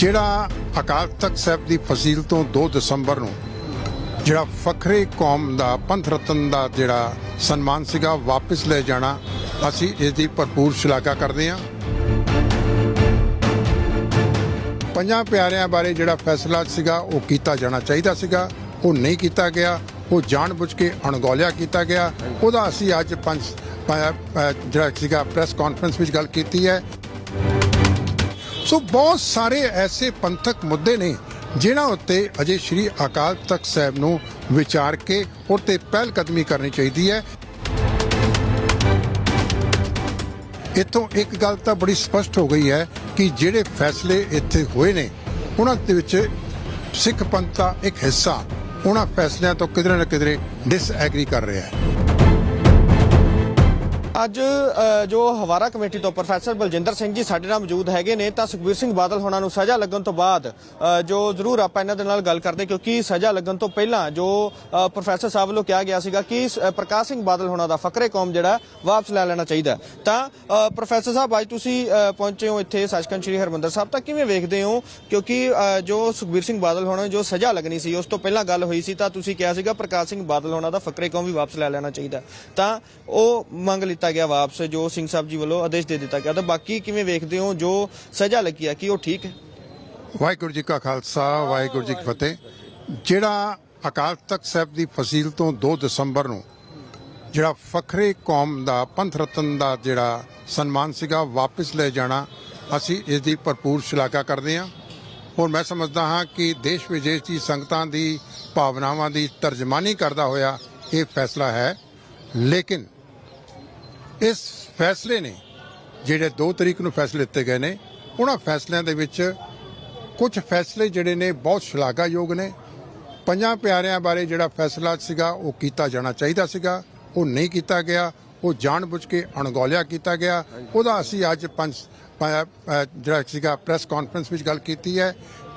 ਜਿਹੜਾ ਅਕਾਲ ਤਖਤ ਸਾਹਿਬ ਦੀ ਫਸੀਲ ਤੋਂ 2 ਦਸੰਬਰ ਨੂੰ ਜਿਹੜਾ ਫਖਰੇ ਕੌਮ ਦਾ, ਪੰਥ ਰਤਨ ਦਾ ਜਿਹੜਾ ਸਨਮਾਨ ਸੀਗਾ, ਵਾਪਸ ਲੈ ਜਾਣਾ, ਅਸੀਂ ਇਸ ਦੀ ਭਰਪੂਰ ਸ਼ਲਾਘਾ ਕਰਦੇ ਹਾਂ। ਪੰਜਾਂ ਪਿਆਰਿਆਂ ਬਾਰੇ ਜਿਹੜਾ ਫੈਸਲਾ ਸੀਗਾ, ਉਹ ਕੀਤਾ ਜਾਣਾ ਚਾਹੀਦਾ ਸੀਗਾ। ਉਹ ਨਹੀਂ ਕੀਤਾ ਗਿਆ, ਉਹ ਜਾਣਬੁੱਝ ਕੇ ਅਣਗੌਲਿਆ ਕੀਤਾ ਗਿਆ। ਉਹਦਾ ਅਸੀਂ ਅੱਜ ਪੰਜ ਜਿਹੜਾ ਸੀਗਾ ਪ੍ਰੈਸ ਕਾਨਫਰੰਸ ਵਿੱਚ ਗੱਲ ਕੀਤੀ ਹੈ। ਸੋ ਬਹੁਤ ਸਾਰੇ ਐਸੇ ਪੰਥਕ ਮੁੱਦੇ ਨੇ ਜਿਨ੍ਹਾਂ ਉੱਤੇ ਅਜੇ ਸ਼੍ਰੀ ਅਕਾਲ ਤਖਤ ਸਾਹਿਬ ਨੂੰ ਵਿਚਾਰ ਕੇ ਉਹ ਤੇ ਪਹਿਲ ਕਦਮੀ ਕਰਨੀ ਚਾਹੀਦੀ ਹੈ। ਇੱਥੋਂ ਇੱਕ ਗੱਲ ਤਾਂ ਬੜੀ ਸਪਸ਼ਟ ਹੋ ਗਈ ਹੈ ਕਿ ਜਿਹੜੇ ਫੈਸਲੇ ਇੱਥੇ ਹੋਏ ਨੇ, ਉਹਨਾਂ ਦੇ ਵਿੱਚ ਸਿੱਖ ਪੰਥ ਦਾ ਇੱਕ ਹਿੱਸਾ, ਉਹਨਾਂ ਫੈਸਲਿਆਂ ਤੋਂ ਕਿਧਰੇ ਨਾ ਕਿਧਰੇ ਡਿਸਐਗਰੀ ਕਰ ਰਿਹਾ ਹੈ। ਅੱਜ ਜੋ ਹਵਾਰਾ ਕਮੇਟੀ ਤੋਂ ਪ੍ਰੋਫੈਸਰ ਬਲਜਿੰਦਰ ਸਿੰਘ ਜੀ ਸਾਡੇ ਨਾਲ ਮੌਜੂਦ ਹੈਗੇ ਨੇ, ਤਾਂ ਸੁਖਬੀਰ ਸਿੰਘ ਬਾਦਲ ਹੋਣਾ ਨੂੰ ਸਜ਼ਾ ਲੱਗਣ ਤੋਂ ਬਾਅਦ ਜੋ ਜ਼ਰੂਰ ਆਪਾਂ ਇਹਨਾਂ ਦੇ ਨਾਲ ਗੱਲ ਕਰਦੇ, ਕਿਉਂਕਿ ਸਜ਼ਾ ਲੱਗਣ ਤੋਂ ਪਹਿਲਾਂ ਜੋ ਪ੍ਰੋਫੈਸਰ ਸਾਹਿਬ ਵੱਲੋਂ ਕਿਹਾ ਗਿਆ ਸੀਗਾ ਕਿ ਪ੍ਰਕਾਸ਼ ਸਿੰਘ ਬਾਦਲ ਹੋਣਾ ਦਾ ਫਕਰੇ ਕੌਮ ਜਿਹੜਾ, ਵਾਪਸ ਲੈ ਲੈਣਾ ਚਾਹੀਦਾ ਤਾਂ ਪ੍ਰੋਫੈਸਰ ਸਾਹਿਬ, ਅੱਜ ਤੁਸੀਂ ਪਹੁੰਚੇ ਹੋ ਇੱਥੇ ਸੱਚਖੰਡ ਸ੍ਰੀ ਹਰਮੰਦਰ ਸਾਹਿਬ, ਤਾਂ ਕਿਵੇਂ ਵੇਖਦੇ ਹੋ? ਕਿਉਂਕਿ ਜੋ ਸੁਖਬੀਰ ਸਿੰਘ ਬਾਦਲ ਹੋਣਾ ਜੋ ਸਜ਼ਾ ਲੱਗਣੀ ਸੀ, ਉਸ ਤੋਂ ਪਹਿਲਾਂ ਗੱਲ ਹੋਈ ਸੀ, ਤਾਂ ਤੁਸੀਂ ਕਿਹਾ ਸੀਗਾ ਪ੍ਰਕਾਸ਼ ਸਿੰਘ ਬਾਦਲ ਹੋਣਾ ਦਾ ਫਕਰੇ ਕੌਮ ਵੀ ਵਾਪਸ ਲੈ ਲੈਣਾ ਚਾਹੀਦਾ ਤਾਂ, ਉਹ ਮੰਗ ਲਿੱਤਾ ਗਿਆ ਵਾਪਸ, ਜੋ ਸਿੰਘ ਸਾਹਿਬ ਜੀ ਵੱਲੋਂ ਆਦੇਸ਼ ਦੇ ਦਿੱਤਾ ਗਿਆ। ਤਾਂ ਬਾਕੀ ਕਿਵੇਂ ਵੇਖਦੇ ਹੋ, ਜੋ ਸਜ਼ਾ ਲੱਗੀ ਆ, ਕਿ ਉਹ ਠੀਕ ਹੈ? ਵਾਹਿਗੁਰੂ ਜੀ ਕਾ ਖਾਲਸਾ, ਵਾਹਿਗੁਰੂ ਜੀ ਕੀ ਫਤਿਹ। ਜਿਹੜਾ ਅਕਾਲ ਤਖਤ ਸਾਹਿਬ ਦੀ ਫਸੀਲ ਤੋਂ 2 ਦਸੰਬਰ ਨੂੰ ਜਿਹੜਾ ਫਖਰੇ ਕੌਮ ਦਾ, ਪੰਥ ਰਤਨ ਦਾ ਜਿਹੜਾ ਸਨਮਾਨ ਸੀਗਾ, ਵਾਪਸ ਲੈ ਜਾਣਾ, ਅਸੀਂ ਇਸ ਦੀ ਭਰਪੂਰ ਸ਼ਲਾਘਾ ਕਰਦੇ ਹਾਂ। ਔਰ ਮੈਂ ਸਮਝਦਾ ਹਾਂ ਕਿ ਦੇਸ਼ ਵਿਦੇਸ਼ ਦੀ ਸੰਗਤਾਂ ਦੀ ਭਾਵਨਾਵਾਂ ਦੀ ਤਰਜਮਾਨੀ ਕਰਦਾ ਹੋਇਆ ਇਹ ਫੈਸਲਾ ਹੈ। ਲੇਕਿਨ ਇਸ ਫੈਸਲੇ ਨੇ ਜਿਹੜੇ 2 ਤਰੀਕ ਨੂੰ ਫੈਸਲੇ ਲਿੱਤੇ ਗਏ ਨੇ ਉਹਨਾਂ ਫੈਸਲਿਆਂ ਦੇ ਵਿੱਚ ਕੁਝ ਫੈਸਲੇ ਜਿਹੜੇ ਨੇ ਬਹੁਤ ਸ਼ਲਾਘਾਯੋਗ ਨੇ। ਪੰਜਾਂ ਪਿਆਰਿਆਂ ਬਾਰੇ ਜਿਹੜਾ ਫੈਸਲਾ ਸੀਗਾ ਉਹ ਕੀਤਾ ਜਾਣਾ ਚਾਹੀਦਾ ਸੀਗਾ ਉਹ ਨਹੀਂ ਕੀਤਾ ਗਿਆ ਉਹ ਜਾਣਬੁੱਝ ਕੇ ਅਣਗੌਲਿਆ ਕੀਤਾ ਗਿਆ। ਉਹਦਾ ਅਸੀਂ ਅੱਜ ਪੰਜ ਜਿਹੜਾ ਸੀਗਾ ਪ੍ਰੈਸ ਕਾਨਫਰੰਸ ਵਿੱਚ ਗੱਲ ਕੀਤੀ ਹੈ।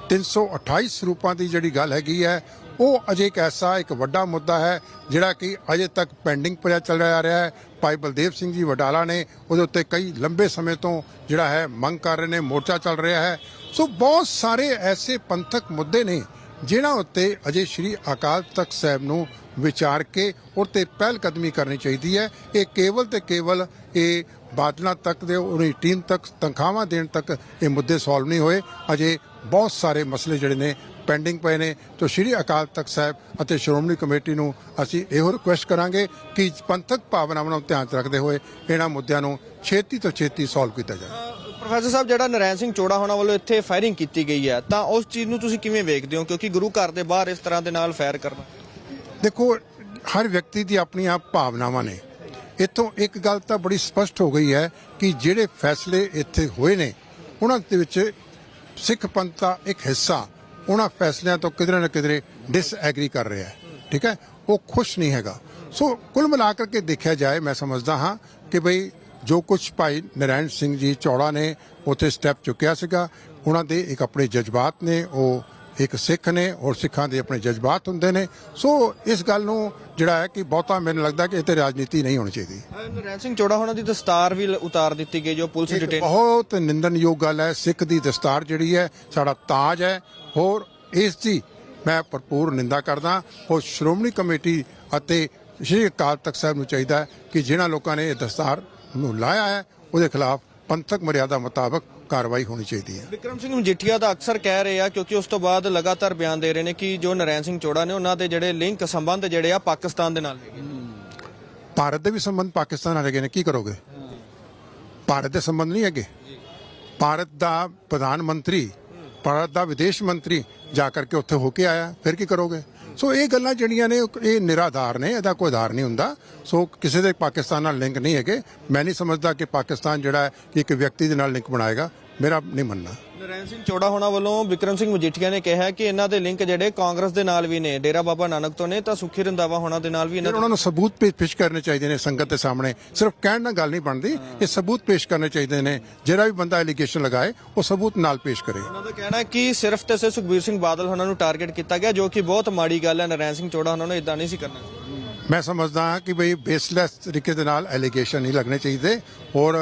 328 ਸਰੂਪਾਂ ਦੀ ਜਿਹੜੀ ਗੱਲ ਹੈਗੀ ਹੈ ਉਹ ਅਜੇ ਇੱਕ ਐਸਾ ਇੱਕ ਵੱਡਾ ਮੁੱਦਾ ਹੈ ਜਿਹੜਾ ਕਿ ਅਜੇ ਤੱਕ ਪੈਂਡਿੰਗ ਪਿਆ ਚੱਲ ਰਿਹਾ ਰਿਹਾ ਹੈ। ਭਾਈ ਬਲਦੇਵ ਸਿੰਘ ਜੀ ਵਡਾਲਾ ਨੇ ਉਹਦੇ ਉੱਤੇ ਕਈ ਲੰਬੇ ਸਮੇਂ ਤੋਂ ਜਿਹੜਾ ਹੈ ਮੰਗ ਕਰ ਰਹੇ ਨੇ, ਮੋਰਚਾ ਚੱਲ ਰਿਹਾ ਹੈ। ਸੋ ਬਹੁਤ ਸਾਰੇ ਐਸੇ ਪੰਥਕ ਮੁੱਦੇ ਨੇ ਜਿਨ੍ਹਾਂ ਉੱਤੇ ਅਜੇ ਸ਼੍ਰੀ ਅਕਾਲ ਤਖਤ ਸਾਹਿਬ ਨੂੰ ਵਿਚਾਰ ਕੇ ਉਹ ਤੇ ਪਹਿਲ ਕਦਮੀ ਕਰਨੀ ਚਾਹੀਦੀ ਹੈ। ਇਹ ਕੇਵਲ ਤੇ ਕੇਵਲ ਇਹ ਬਾਦਲਾਂ ਤੱਕ ਦੇ, ਉਹਦੀ ਟੀਮ ਤੱਕ ਤਨਖਾਹਾਂ ਦੇਣ ਤੱਕ ਇਹ ਮੁੱਦੇ ਸੋਲਵ ਨਹੀਂ ਹੋਏ। ਅਜੇ ਬਹੁਤ ਸਾਰੇ ਮਸਲੇ ਜਿਹੜੇ ਨੇ ਪੈਂਡਿੰਗ ਪਏ ਨੇ। ਤਾਂ ਸ਼੍ਰੀ ਅਕਾਲ ਤਖਤ ਸਾਹਿਬ ਅਤੇ ਸ਼੍ਰੋਮਣੀ ਕਮੇਟੀ ਨੂੰ ਅਸੀਂ ਇਹੋ ਰਿਕੁਐਸਟ ਕਰਾਂਗੇ ਕਿ ਪੰਥਕ ਭਾਵਨਾਵਾਂ ਨੂੰ ਧਿਆਨ 'ਚ ਰੱਖਦੇ ਹੋਏ ਇਹਨਾਂ ਮੁੱਦਿਆਂ ਨੂੰ ਛੇਤੀ ਤੋਂ ਛੇਤੀ ਸੋਲਵ ਕੀਤਾ ਜਾਵੇ। ਪ੍ਰੋਫੈਸਰ ਸਾਹਿਬ ਜਿਹੜਾ ਨਰੈਣ ਸਿੰਘ ਚੋੜਾ ਹੋਣਾ ਵੱਲੋਂ ਇੱਥੇ ਫਾਇਰਿੰਗ ਕੀਤੀ ਗਈ ਹੈ ਤਾਂ ਉਸ ਚੀਜ਼ ਨੂੰ ਤੁਸੀਂ ਕਿਵੇਂ ਵੇਖਦੇ ਹੋ? ਕਿਉਂਕਿ ਗੁਰੂ ਘਰ ਦੇ ਬਾਹਰ ਇਸ ਤਰ੍ਹਾਂ ਦੇ ਨਾਲ ਫਾਇਰ ਕਰਨਾ। ਦੇਖੋ ਹਰ ਵਿਅਕਤੀ ਦੀ ਆਪਣੀ ਆਪ ਭਾਵਨਾਵਾਂ ਨੇ। ਇੱਥੋਂ ਇੱਕ ਗੱਲ ਤਾਂ ਬੜੀ ਸਪਸ਼ਟ ਹੋ ਗਈ ਹੈ ਕਿ ਜਿਹੜੇ ਫੈਸਲੇ ਇੱਥੇ ਹੋਏ ਨੇ ਉਹਨਾਂ ਦੇ ਵਿੱਚ ਸਿੱਖ ਪੰਥ ਦਾ ਇੱਕ ਹਿੱਸਾ ਉਹਨਾਂ ਫੈਸਲਿਆਂ ਤੋਂ ਕਿਧਰੇ ਨਾ ਕਿਧਰੇ ਡਿਸਐਗਰੀ ਕਰ ਰਿਹਾ ਹੈ ਠੀਕ ਹੈ? ਉਹ ਖੁਸ਼ ਨਹੀਂ ਹੈਗਾ। ਸੋ ਕੁੱਲ ਮਿਲਾ ਕਰਕੇ ਦੇਖਿਆ ਜਾਏ ਮੈਂ ਸਮਝਦਾ ਹਾਂ ਕਿ ਭਈ ਜੋ ਕੁਝ ਭਾਈ ਨਰੈਣ ਸਿੰਘ ਜੀ ਚੌੜਾ ਨੇ ਉੱਥੇ ਸਟੈਪ ਚੁੱਕਿਆ ਸੀਗਾ ਉਹਨਾਂ ਦੇ ਇੱਕ ਆਪਣੇ ਜਜ਼ਬਾਤ ਨੇ ਉਹ ਇੱਕ ਸਿੱਖ ਨੇ ਔਰ ਸਿੱਖਾਂ ਦੇ ਆਪਣੇ ਜਜ਼ਬਾਤ ਹੁੰਦੇ ਨੇ। ਸੋ ਇਸ ਗੱਲ ਨੂੰ ਜਿਹੜਾ ਹੈ ਕਿ ਬਹੁਤਾ ਮੈਨੂੰ ਲੱਗਦਾ ਕਿ ਤੇ ਰਾਜਨੀਤੀ ਨਹੀਂ ਹੋਣੀ ਚਾਹੀਦੀ। ਨਰੈਣ ਸਿੰਘ ਚੋੜਾ ਹੋਣਾ ਦੀ ਦਸਤਾਰ ਵੀ ਉਤਾਰ ਦਿੱਤੀ ਗਈ ਜੋ ਪੁਲਿਸ ਡਿਟੇਨ ਬਹੁਤ ਨਿੰਦਨਯੋਗ ਗੱਲ ਹੈ। ਸਿੱਖ ਦੀ ਦਸਤਾਰ ਜਿਹੜੀ ਹੈ ਸਾਡਾ ਤਾਜ ਹੈ। ਹੋਰ ਇਸ ਦੀ ਮੈਂ ਭਰਪੂਰ ਨਿੰਦਾ ਕਰਦਾ ਔਰ ਸ਼੍ਰੋਮਣੀ ਕਮੇਟੀ ਅਤੇ ਸ਼੍ਰੀ ਅਕਾਲ ਤਖਤ ਸਾਹਿਬ ਨੂੰ ਚਾਹੀਦਾ ਹੈ ਕਿ ਜਿਨ੍ਹਾਂ ਲੋਕਾਂ ਨੇ ਇਹ ਦਸਤਾਰ ਨੂੰ ਲਾਇਆ ਹੈ ਉਹਦੇ ਖਿਲਾਫ ਪੰਥਕ ਮਰਿਆਦਾ ਮੁਤਾਬਕ ਕਾਰਵਾਈ ਹੋਣੀ ਚਾਹੀਦੀ ਹੈ। ਵਿਕਰਮ ਸਿੰਘ ਮਜੀਠੀਆ ਦਾ ਅਕਸਰ ਕਹਿ ਰਹੇ ਆ ਕਿਉਂਕਿ ਉਸ ਤੋਂ ਬਾਅਦ ਲਗਾਤਾਰ ਬਿਆਨ ਦੇ ਰਹੇ ਨੇ ਕਿ ਜੋ ਨਰੈਣ ਸਿੰਘ ਚੋੜਾ ਨੇ ਉਹਨਾਂ ਦੇ ਜਿਹੜੇ ਲਿੰਕ ਸੰਬੰਧ ਜਿਹੜੇ ਆ ਪਾਕਿਸਤਾਨ ਦੇ ਨਾਲ ਹੈਗੇ ਭਾਰਤ ਦੇ ਵੀ ਸੰਬੰਧ ਪਾਕਿਸਤਾਨ ਨਾਲ ਹੈਗੇ ਨੇ ਕੀ ਕਰੋਗੇ? ਭਾਰਤ ਦੇ ਸੰਬੰਧ ਨਹੀਂ ਹੈਗੇ? ਭਾਰਤ ਦਾ ਪ੍ਰਧਾਨ ਮੰਤਰੀ ਭਾਰਤ ਦਾ ਵਿਦੇਸ਼ ਮੰਤਰੀ ਜਾ ਕਰਕੇ ਉੱਥੇ ਹੋ ਕੇ ਆਇਆ, ਫਿਰ ਕੀ ਕਰੋਗੇ? ਸੋ ਇਹ ਗੱਲਾਂ ਜਿਹੜੀਆਂ ਨੇ ਇਹ ਨਿਰਾਧਾਰ ਨੇ, ਇਹਦਾ ਕੋਈ ਆਧਾਰ ਨਹੀਂ ਹੁੰਦਾ। ਸੋ ਕਿਸੇ ਦੇ ਪਾਕਿਸਤਾਨ ਨਾਲ ਲਿੰਕ ਨਹੀਂ ਹੈਗੇ। ਮੈਂ ਨਹੀਂ ਸਮਝਦਾ ਕਿ ਪਾਕਿਸਤਾਨ ਜਿਹੜਾ ਹੈ, ਕਿ ਇੱਕ ਵਿਅਕਤੀ ਦੇ ਨਾਲ ਲਿੰਕ ਬਣਾਏਗਾ। ਮੇਰਾ ਨਹੀਂ ਮੰਨਣਾ। ਨਰੈਣ ਸਿੰਘ ਚੋੜਾ ਹੋਣਾ ਵੱਲੋਂ ਵਿਕਰਮ ਸਿੰਘ ਮਜੀਠੀਆ ਨੇ ਕਿਹਾ ਕਿ ਇਹਨਾਂ ਦੇ ਲਿੰਕ ਜਿਹੜੇ ਕਾਂਗਰਸ ਦੇ ਨਾਲ ਵੀ ਨੇ ਡੇਰਾ ਬਾਬਾ ਨਾਨਕ ਤੋਂ ਨੇ ਤਾਂ ਸੁਖੀ ਰੰਦਾਵਾ ਹੋਣਾ ਦੇ ਨਾਲ ਵੀ ਇਹਨਾਂ ਉਹਨਾਂ ਨੂੰ ਸਬੂਤ ਪੇਸ਼ ਪੇਸ਼ ਕਰਨੇ ਚਾਹੀਦੇ ਨੇ ਸੰਗਤ ਦੇ ਸਾਹਮਣੇ। ਸਿਰਫ ਕਹਿਣ ਨਾਲ ਗੱਲ ਨਹੀਂ ਬਣਦੀ ਇਹ ਸਬੂਤ ਪੇਸ਼ ਕਰਨੇ ਚਾਹੀਦੇ ਨੇ। ਜਿਹੜਾ ਵੀ ਬੰਦਾ ਐਲੀਗੇਸ਼ਨ ਲਗਾਏ ਉਹ ਸਬੂਤ ਨਾਲ ਪੇਸ਼ ਕਰੇ। ਉਹਨਾਂ ਦਾ ਕਹਿਣਾ ਹੈ ਕਿ ਸਿਰਫ ਤੇ ਸਿਰਫ ਸੁਖਬੀਰ ਸਿੰਘ ਬਾਦਲ ਹੋਣਾ ਨੂੰ ਟਾਰਗੇਟ ਕੀਤਾ ਗਿਆ ਜੋ ਕਿ ਬਹੁਤ ਮਾੜੀ ਗੱਲ ਹੈ। ਨਰੈਣ ਸਿੰਘ ਚੋੜਾ ਹੋਣਾ ਨੂੰ ਇਦਾਂ ਨਹੀਂ ਸੀ ਕਰਨਾ ਮੈਂ ਸਮਝਦਾ ਹਾਂ ਕਿ ਬਈ ਬੇਸਲੈਸ ਤਰੀਕੇ ਦੇ ਨਾਲ ਐਲੀਗੇਸ਼ਨ ਨਹੀਂ ਲੱਗਣੇ ਚਾਹੀਦੇ। ਔਰ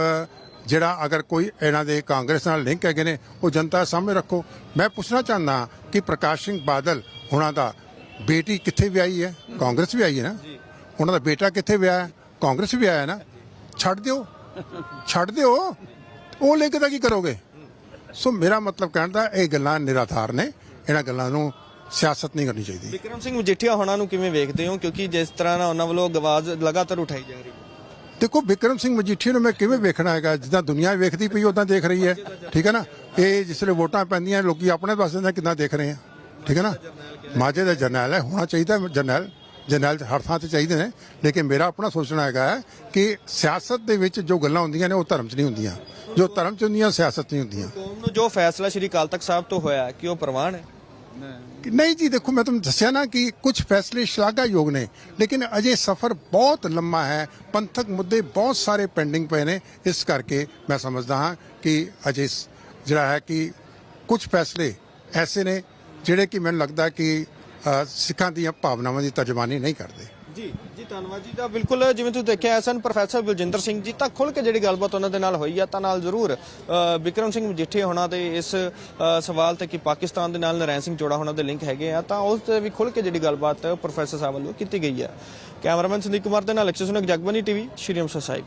ਜਿਹੜਾ ਅਗਰ ਕੋਈ ਇਹਨਾਂ ਦੇ ਕਾਂਗਰਸ ਨਾਲ ਲਿੰਕ ਹੈਗੇ ਨੇ ਉਹ ਜਨਤਾ ਸਾਹਮਣੇ ਰੱਖੋ। ਮੈਂ ਪੁੱਛਣਾ ਚਾਹੁੰਦਾ ਕਿ ਪ੍ਰਕਾਸ਼ ਸਿੰਘ ਬਾਦਲ ਉਹਨਾਂ ਦਾ ਬੇਟੀ ਕਿੱਥੇ ਵਿਆਹੀ ਹੈ? ਕਾਂਗਰਸ ਵੀ ਆਈ ਹੈ ਨਾ? ਉਹਨਾਂ ਦਾ ਬੇਟਾ ਕਿੱਥੇ ਵਿਆਹਿਆ ਹੈ? ਕਾਂਗਰਸ ਵੀ ਆਇਆ ਨਾ? ਛੱਡ ਦਿਓ। ਛੱਡ ਦਿਓ। ਉਹ ਲਿੰਕ ਦਾ ਕੀ ਕਰੋਗੇ? ਸੋ ਮੇਰਾ ਮਤਲਬ ਕਹਿਣ ਦਾ ਇਹ ਗੱਲਾਂ ਨਿਰਾਧਾਰ ਨੇ। ਇਹਨਾਂ ਗੱਲਾਂ ਨੂੰ ਸਿਆਸਤ ਨਹੀਂ ਕਰਨੀ ਚਾਹੀਦੀ। ਵਿਕਰਮ ਸਿੰਘ ਮਜੀਠੀਆ ਹੋਣਾ ਨੂੰ ਕਿਵੇਂ ਵੇਖਦੇ ਹੋ? ਕਿਉਂਕਿ ਜਿਸ ਤਰ੍ਹਾਂ ਨਾਲ ਉਹਨਾਂ ਵੱਲੋਂ ਆਵਾਜ਼ ਲਗਾਤਾਰ ਉਠਾਈ ਜਾ ਰਹੀ ਹੈ। ਦੇਖੋ ਵਿਕਰਮ ਸਿੰਘ ਮਜੀਠੀਆ ਨੂੰ ਮੈਂ ਕਿਵੇਂ ਵੇਖਣਾ ਹੈਗਾ? ਜਿੱਦਾਂ ਦੁਨੀਆ ਵੇਖਦੀ ਪਈ ਉਦਾਂ ਦੇਖ ਰਹੀ ਹੈ। ਠੀਕ ਹੈ ਨਾ? ਇਹ ਜਿਸ ਵੇਲੇ ਵੋਟਾਂ ਪੈਂਦੀਆਂ, ਲੋਕੀ ਆਪਣੇ ਪਾਸੇ ਦਾ ਕਿੱਦਾਂ ਦੇਖ ਰਹੇ ਆ? ਠੀਕ ਹੈ ਨਾ? ਮਾਝੇ ਦਾ ਜਰਨੈਲ ਹੈ, ਹੋਣਾ ਚਾਹੀਦਾ ਜਰਨੈਲ। ਜਰਨੈਲ ਹਰ ਥਾਂ ਤੇ ਚਾਹੀਦੇ ਨੇ। ਲੇਕਿਨ ਮੇਰਾ ਆਪਣਾ ਸੋਚਣਾ ਹੈਗਾ ਹੈ ਕਿ ਸਿਆਸਤ ਦੇ ਵਿੱਚ ਜੋ ਗੱਲਾਂ ਹੁੰਦੀਆਂ ਨੇ, ਉਹ ਧਰਮ 'ਚ ਨਹੀਂ ਹੁੰਦੀਆਂ। ਜੋ ਧਰਮ 'ਚ ਹੁੰਦੀਆਂ, ਸਿਆਸਤ ਨਹੀਂ ਹੁੰਦੀਆਂ। ਕੌਮ ਨੂੰ ਜੋ ਫੈਸਲਾ ਸ਼੍ਰੀ ਅਕਾਲ ਤਖਤ ਸਾਹਿਬ ਤੋਂ ਹੋਇਆ ਕਿ ਉਹ ਪ੍ਰਵਾਨ ਹੈ? ਕਿ ਨਹੀਂ ਜੀ ਦੇਖੋ ਮੈਂ ਤੁਹਾਨੂੰ ਦੱਸਿਆ ਨਾ ਕਿ ਕੁਝ ਫੈਸਲੇ ਸ਼ਲਾਘਾਯੋਗ ਨੇ ਲੇਕਿਨ ਅਜੇ ਸਫ਼ਰ ਬਹੁਤ ਲੰਮਾ ਹੈ ਪੰਥਕ ਮੁੱਦੇ ਬਹੁਤ ਸਾਰੇ ਪੈਂਡਿੰਗ ਪਏ ਨੇ ਇਸ ਕਰਕੇ ਮੈਂ ਸਮਝਦਾ ਹਾਂ ਕਿ ਅਜੇ ਜਿਹੜਾ ਹੈ ਕਿ ਕੁਝ ਫੈਸਲੇ ਐਸੇ ਨੇ ਜਿਹੜੇ ਕਿ ਮੈਨੂੰ ਲੱਗਦਾ ਕਿ ਸਿੱਖਾਂ ਦੀਆਂ ਭਾਵਨਾਵਾਂ ਦੀ ਤਰਜਮਾਨੀ ਨਹੀਂ ਕਰਦੇ ਜੀ ਧੰਨਵਾਦ ਜੀ। ਦਾ ਬਿਲਕੁਲ ਜਿਵੇਂ ਤੁਸੀਂ ਦੇਖਿਆ ਸਨ ਪ੍ਰੋਫੈਸਰ ਬਲਜਿੰਦਰ ਸਿੰਘ ਜੀ ਤਾਂ ਖੁੱਲ ਕੇ ਜਿਹੜੀ ਗੱਲਬਾਤ ਉਹਨਾਂ ਦੇ ਨਾਲ ਹੋਈ ਆ ਤਾਂ ਨਾਲ ਜ਼ਰੂਰ ਅ, ਵਿਕਰਮ ਸਿੰਘ ਮਜੀਠੇ ਹੋਣਾ ਦੇ ਇਸ ਸਵਾਲ ਤੇ ਕਿ ਪਾਕਿਸਤਾਨ ਦੇ ਨਾਲ ਨਰੈਣ ਸਿੰਘ ਜੋੜਾ ਹੋਣਾ ਦੇ ਲਿੰਕ ਹੈਗੇ ਆ ਤਾਂ ਉਸ ਤੇ ਵੀ ਖੁੱਲ ਕੇ ਜਿਹੜੀ ਗੱਲਬਾਤ ਪ੍ਰੋਫੈਸਰ ਸਾਹਿਬ ਵੱਲੋਂ ਕੀਤੀ ਗਈ ਹੈ ਕੈਮਰਾਮੈਨ ਸੰਦੀਪ ਕੁਮਾਰ ਦੇ ਨਾਲ ਅਕਸ਼ੇ ਸੁਨਕ ਜਗਬਨੀ ਟੀਵੀ ਸ਼੍ਰੀ ਅੰਮ੍ਰਿਤਸਰ ਸਾਹਿਬ।